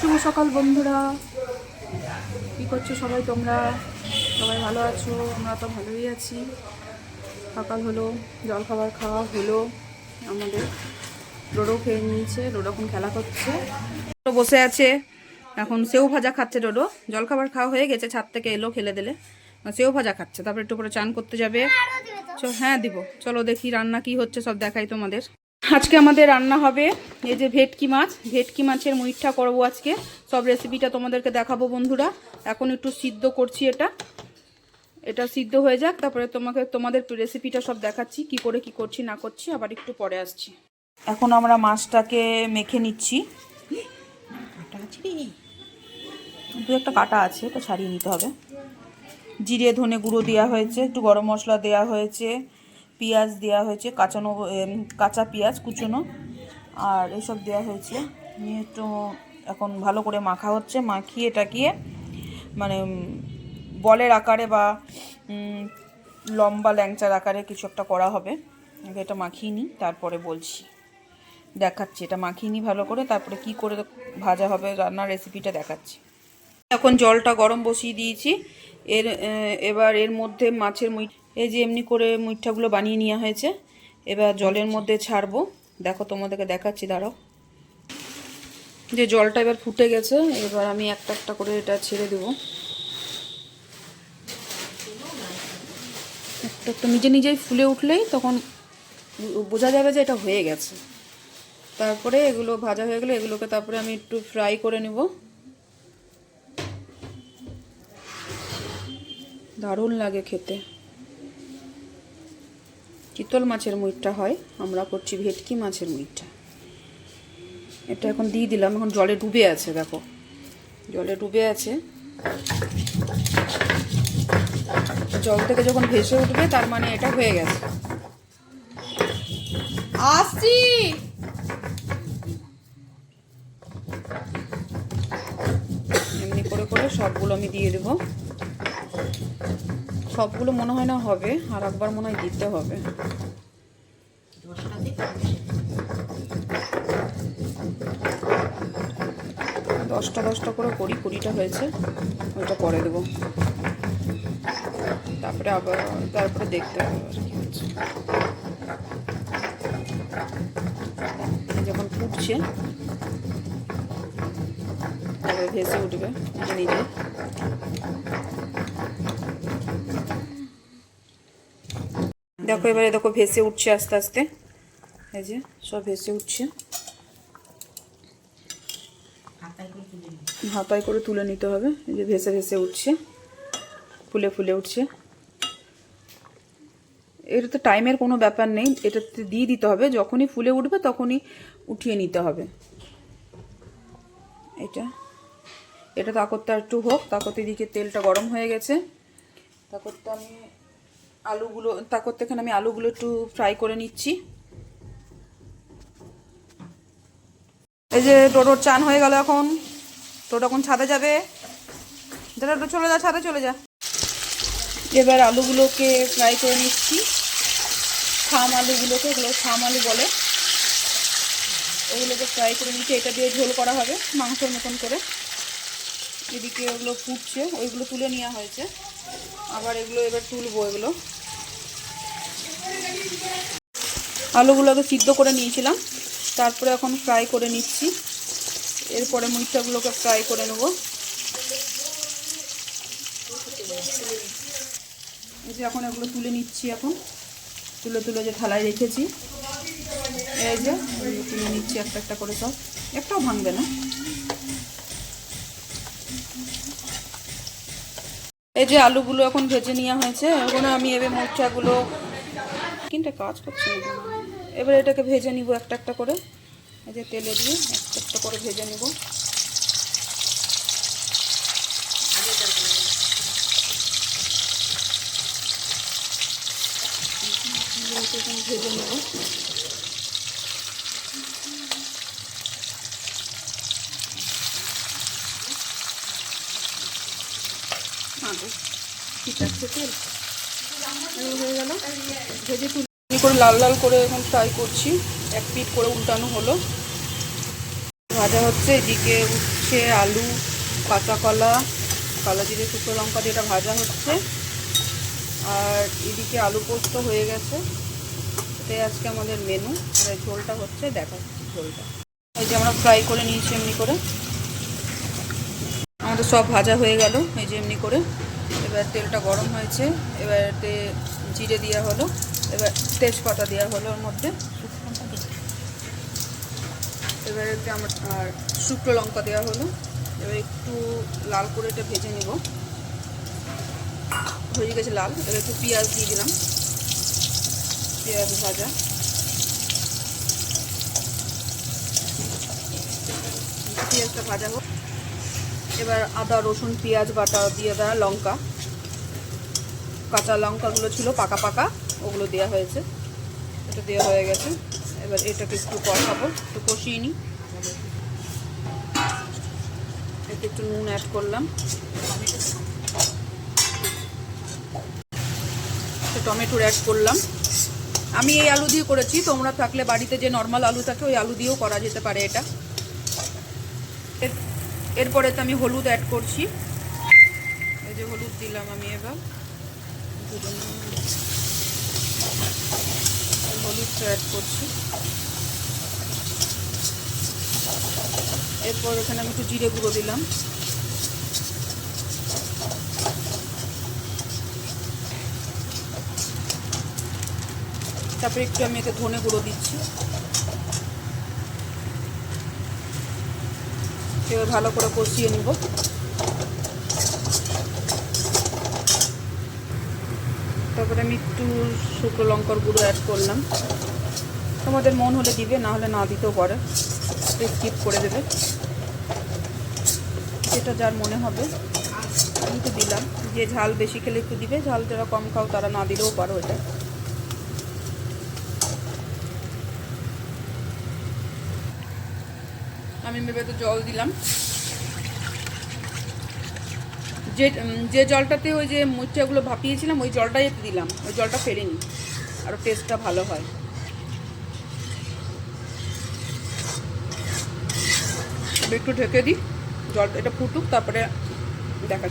শুভ সকাল বন্ধুরা। কী করছ সবাই তোমরা? সবাই ভালো আছো? আমরা তো ভালোই আছি। সকাল হলো জল খাবার খাওয়া হলো। আমাদের ডোডো খেয়ে নিয়েছে ডোডো এখন খেলা করছে। বসে আছে। এখন সেও ভাজা খাচ্ছে ডোডো। জল খাবার খাওয়া হয়ে গেছে ছাদ থেকে এলো খেলে দিলে। সেও ভাজা খাচ্ছে। তারপরে একটু পরে চান করতে যাবে। হ্যাঁ দিব। চলো দেখি রান্না কি হচ্ছে সব দেখাই তোমাদের। আজকে আমাদের রান্না হবে এই যে ভেটকি মাছ। ভেটকি মাছের মুইঠা করব আজকে। সব রেসিপিটা তোমাদেরকে দেখাবো বন্ধুরা। এখন একটু সিদ্ধ করছি এটা। এটা সিদ্ধ হয়ে যাক, তারপরে তোমাকে তোমাদের রেসিপিটা সব দেখাচ্ছি, কি করে কি করছি, না করছি, আবার একটু পরে আসছি। এখন আমরা মাছটাকে মেখে নিচ্ছি। দু একটা কাটা আছে, এটা ছাড়িয়ে নিতে হবে। জিরে, ধনে গুঁড়ো দেওয়া হয়েছে, একটু গরম মশলা দেওয়া হয়েছে। পেঁয়াজ দেওয়া হয়েছে, কাঁচানো কাঁচা পেঁয়াজ কুচোনো, আর এসব দেওয়া হয়েছে। নিয়ে একটু এখন ভালো করে মাখা হচ্ছে, মাখিয়ে টাকিয়ে মানে বলের আকারে বা লম্বা ল্যাংচার আকারে কিছু একটা করা হবে। আগে এটা মাখিয়ে নিই, তারপরে বলছি। দেখাচ্ছি, এটা মাখিয়ে নিই ভালো করে, তারপরে কি করে ভাজা হবে, রান্নার রেসিপিটা দেখাচ্ছি। এখন জলটা গরম বসিয়ে দিয়েছি। এর এবার এর মধ্যে মাছের মুই, এই যে এমনি করে মুইঠাগুলো বানিয়ে নেওয়া হয়েছে, এবার জলের মধ্যে ছাড়বো। দেখো তোমাদেরকে দেখাচ্ছি, দাঁড়াও। যে জলটা এবার ফুটে গেছে, এবার আমি একটা একটা করে এটা ছেড়ে দেবো। একটা একটা নিজে নিজেই ফুলে উঠলেই তখন বোঝা যাবে যে এটা হয়ে গেছে। তারপরে এগুলো ভাজা হয়ে গেলে এগুলোকে তারপরে আমি একটু ফ্রাই করে নেব। দারুণ লাগে খেতে। চিতল মাছের মুইটটা হয় আমরা করছি ভেটকি মাছের মুইটটা এটা এখন দিয়ে দিলাম এখন জলে ডুবে আছে দেখো। জলে ডুবে আছে। জল থেকে যখন ভেসে উঠবে তার মানে এটা হয়ে গেছে। আসছি! এমনি করে করে সবগুলো আমি দিয়ে দেবো। সবগুলো মনে হয় না হবে, আর একবার মনে হয় দিতে হবে। দশটা দশটা করে করি, কুড়িটা হয়েছে, ওইটা পরে দেবো। তারপরে আবার, তারপরে দেখতে হবে আর কি হচ্ছে। যখন ফুটছে, তারপরে ভেসে উঠবে, নিজে নিজে। দেখো, এবারে দেখো ভেসে উঠছে আস্তে আস্তে। এই যে, সব ভেসে উঠছে। হাতায় করে তুলে নিতে হবে। এই যে ভেসে ভেসে উঠছে। ফুলে ফুলে উঠছে। এটা তো টাইমের কোনো ব্যাপার নেই। এটাতে দিয়ে দিতে হবে। যখনই ফুলে উঠবে, তখনই উঠিয়ে নিতে হবে। এটা। এটা তাকরটা একটু হোক। তাকতে দিকে তেলটা গরম হয়ে গেছে। তাকরটা আমি আলুগুলো তাকরতে এখানে আমি আলুগুলো একটু ফ্রাই করে নিচ্ছি। এই যে টোটোর চান হয়ে গেল এখন। টোটো এখন ছাদে যাবে। একটু চলে যা, ছাদে চলে যা। এবার আলুগুলোকে ফ্রাই করে নিচ্ছি। খাম আলুগুলোকে, এগুলো খাম আলু বলে। ওগুলোকে ফ্রাই করে নিচ্ছি। এটা দিয়ে ঝোল করা হবে, মাংসের মতন করে। এদিকে ওগুলো ফুটছে, ওইগুলো তুলে নেওয়া হয়েছে। আবার এগুলো এবার তুলবো এগুলো। আলুগুলোকে সিদ্ধ করে নিয়েছিলাম, তারপরে এখন ফ্রাই করে নিচ্ছি। এরপরে মুইটাগুলোকে ফ্রাই করে নেব। এই যে এখন এগুলো তুলে নিচ্ছি এখন। তুলে তুলে যে থালায় রেখেছি। এই যে তুলে নিচ্ছি একটা একটা করে সব। একটাও ভাঙবে না। এই যে আলুগুলো এখন ভেজে নেওয়া হয়েছে, এখন আমি এবার মোচাগুলো কিন্তু কাজ করছে। এবার এটাকে ভেজে নিব একটা একটা করে। এই যে তেলে দিয়ে একটা একটা করে ভেজে নিব। ভেজে নেব। করে লাল লাল করে এখন ফ্রাই করছি। এক পিট করে উল্টানো হলো। ভাজা হচ্ছে এদিকে উঠছে আলু কাঁচা কলা কালো জিরে, শুকনো লঙ্কা দিয়ে এটা ভাজা হচ্ছে। আর এদিকে আলু পোস্ত হয়ে গেছে। এটাই আজকে আমাদের মেনু আর ঝোলটা হচ্ছে, দেখাচ্ছি ঝোলটা। এই যে আমরা ফ্রাই করে নিয়েছি এমনি করে। আমাদের সব ভাজা হয়ে গেল, এই যে এমনি করে। এবার তেলটা গরম হয়েছে, এবার এতে জিরে দেওয়া হলো, এবার তেজপাতা দেওয়া হলো ওর মধ্যে। এবার আমার, আর শুকনো লঙ্কা দেওয়া হলো, এবার একটু লাল করে এটা ভেজে নেব। হয়ে গেছে লাল, এবার একটু পেঁয়াজ দিয়ে দিলাম। পেঁয়াজ ভাজা। পেঁয়াজটা ভাজা হোক। এবার আদা, রসুন, পেঁয়াজ, বাটা দিয়ে দেওয়া লঙ্কা। কাঁচা লঙ্কাগুলো ছিল পাকা পাকা, ওগুলো দেওয়া হয়েছে। এটা দেওয়া হয়ে গেছে। এবার এটাকে একটু কষাবো, একটু কষিয়ে নিই। এতে একটু নুন অ্যাড করলাম। টমেটোর অ্যাড করলাম। আমি এই আলু দিয়ে করেছি, তোমরা থাকলে বাড়িতে যে নর্মাল আলু থাকে, ওই আলু দিয়েও করা যেতে পারে এটা। এরপরে তো আমি হলুদ অ্যাড করছি। এই যে হলুদ দিলাম আমি এবার। হলুদটা অ্যাড করছি। এরপর এখানে আমি একটু জিরে গুঁড়ো দিলাম। তারপরে একটু আমি এতে ধনে গুঁড়ো দিচ্ছি। এবার ভালো করে কষিয়ে নিব। তারপরে আমি একটু শুকনো লঙ্কার গুঁড়ো অ্যাড করলাম। তোমাদের মন হলে দিবে না হলে না দিতেও পারে। স্কিপ করে দেবে। যেটা যার মনে হবে, আমি তো দিলাম। যে ঝাল বেশি খেলে একটু দিবে, ঝাল যারা কম খাও তারা না দিলেও পারো এটা। আমি ভেবে তো জল দিলাম। যে যে জলটাতে ওই যে মুচাগুলো ভাপিয়েছিলাম, ওই জলটাই দিলাম। ওই জলটা ফেলিনি। আরও টেস্টটা ভালো হয়। একটু ঢেকে দিই। জল এটা ফুটুক, তারপরে দেখা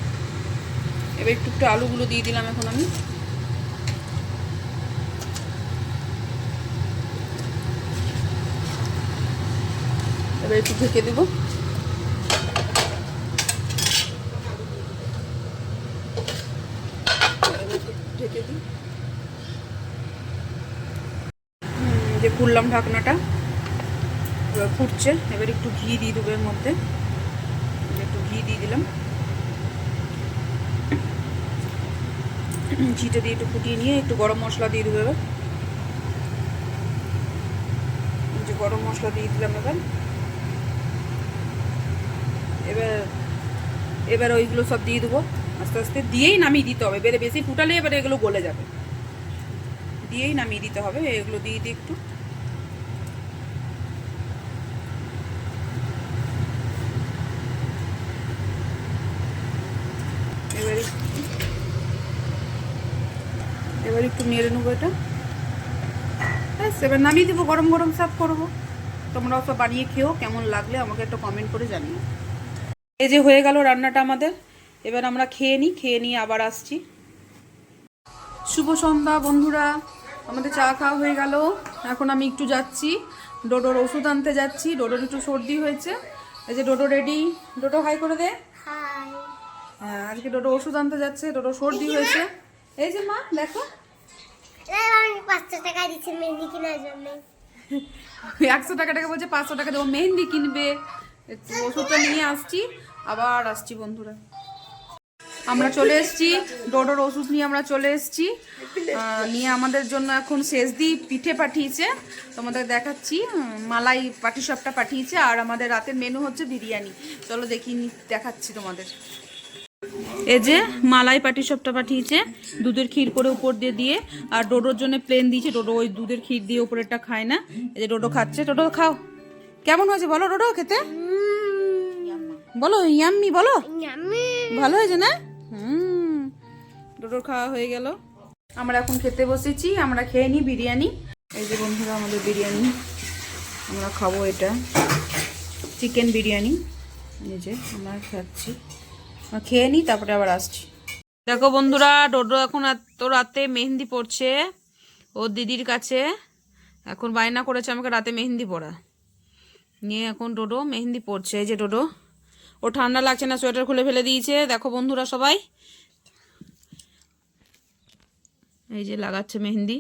এবার একটু একটু আলুগুলো দিয়ে দিলাম এখন আমি। এবার একটু ঢেকে দেবো। ঢেকে যে খুললাম ঢাকনাটা, এবার ফুটছে। এবার একটু ঘি দিয়ে দেবো এর মধ্যে। একটু ঘি দিয়ে দিলাম। ঘিটা দিয়ে একটু ফুটিয়ে নিয়ে একটু গরম মশলা দিয়ে দেবো এবার। যে গরম মশলা দিয়ে দিলাম এবার। এবার এবার ওইগুলো সব দিয়ে দেবো। আস্তে আস্তে দিয়েই নামিয়ে দিতে হবে। এবারে বেশি ফুটালে এবারে এগুলো গলে যাবে। দিয়েই নামিয়ে দিতে হবে। এগুলো দিয়ে দিই একটু। এবারে এবার একটু নেড়ে নেব এটা। ব্যাস, এবার নামিয়ে দেবো। গরম গরম সার্ভ করব। তোমরাও সব বানিয়ে খেও। কেমন লাগলে আমাকে একটা কমেন্ট করে জানিও। এই যে হয়ে গেল রান্নাটা আমাদের। এবার আমরা খেয়ে নিই খেয়ে নিয়ে আবার আসছি। শুভ সন্ধ্যা বন্ধুরা আমাদের চা খাওয়া হয়ে গেল। এখন আমি একটু যাচ্ছি ডোডোর ওষুধ আনতে যাচ্ছি। ডোডোর একটু সর্দি হয়েছে। এই যে ডোডো রেডি। ডোডো হাই করে দে। হ্যাঁ আজকে ডোডো ওষুধ আনতে যাচ্ছে ডোডো সর্দি হয়েছে। এই যে মা দেখো। একশো টাকা টাকা বলছে পাঁচশো টাকা দেবো মেহেন্দি কিনবে। একটু ওষুধটা নিয়ে আসছি, আবার আসছি বন্ধুরা। আমরা চলে এসেছি, ডোডোর ওষুধ নিয়ে আমরা চলে এসেছি। নিয়ে আমাদের জন্য এখন শেষদি পিঠে পাঠিয়েছে। তোমাদের দেখাচ্ছি মালাই পাটি সবটা পাঠিয়েছে, আর আমাদের রাতের মেনু হচ্ছে বিরিয়ানি। চলো দেখি দেখাচ্ছি তোমাদের। এই যে মালাই পাটি সবটা পাঠিয়েছে, দুধের ক্ষীর করে উপর দিয়ে দিয়ে, আর ডোডোর জন্য প্লেন দিয়েছে। ডোডো ওই দুধের ক্ষীর দিয়ে উপরেরটা খায় না। এই যে ডোডো খাচ্ছে, ডোডো খাও। কেমন হয়েছে বলো ডোডো খেতে? বলো ইয়াম্মি বলো। ভালো হয়েছে না? হুম। ডোডোর খাওয়া হয়ে গেল। আমরা এখন খেতে বসেছি আমরা খেয়ে নিই বিরিয়ানি। এই যে বন্ধুরা আমাদের বিরিয়ানি। আমরা খাব এটা। চিকেন বিরিয়ানি। এই যে আমরা খাচ্ছি। আমরা খেয়ে নিই তারপরে আবার আসছি। দেখো বন্ধুরা ডোডো এখন এত রাতে মেহেন্দি পড়ছে। ওর দিদির কাছে। এখন বায়না করেছে আমাকে রাতে মেহেন্দি পড়া। নিয়ে এখন ডোডো মেহেন্দি পড়ছে এই যে ডোডো। ও ঠান্ডা লাগছে না, সোয়েটার খুলে ফেলে দিয়েছে। দেখো বন্ধুরা সবাই। এই যে লাগাচ্ছে মেহেন্দি।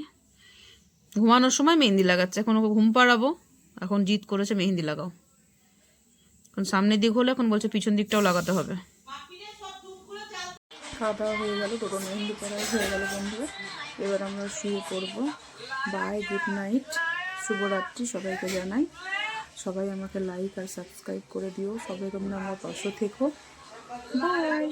ঘুমানোর সময় মেহেন্দি লাগাচ্ছে, এখন ওকে ঘুম পাড়াবো। এখন জিদ করেছে মেহেন্দি লাগাও। এখন সামনের দিক হলে এখন বলছে পিছন দিকটাও লাগাতে হবে। খাওয়া দাওয়া হয়ে গেল টোটো মেহেন্দি পড়া হয়ে গেল বন্ধুরা। এবার আমরা শুয়ে পড়ব। বাই গুড নাইট শুভরাত্রি সবাইকে জানাই। সবাই আমাকে লাইক আর সাবস্ক্রাইব করে দিও। সবাই তোমরা আমার পাশে থেকো। বাই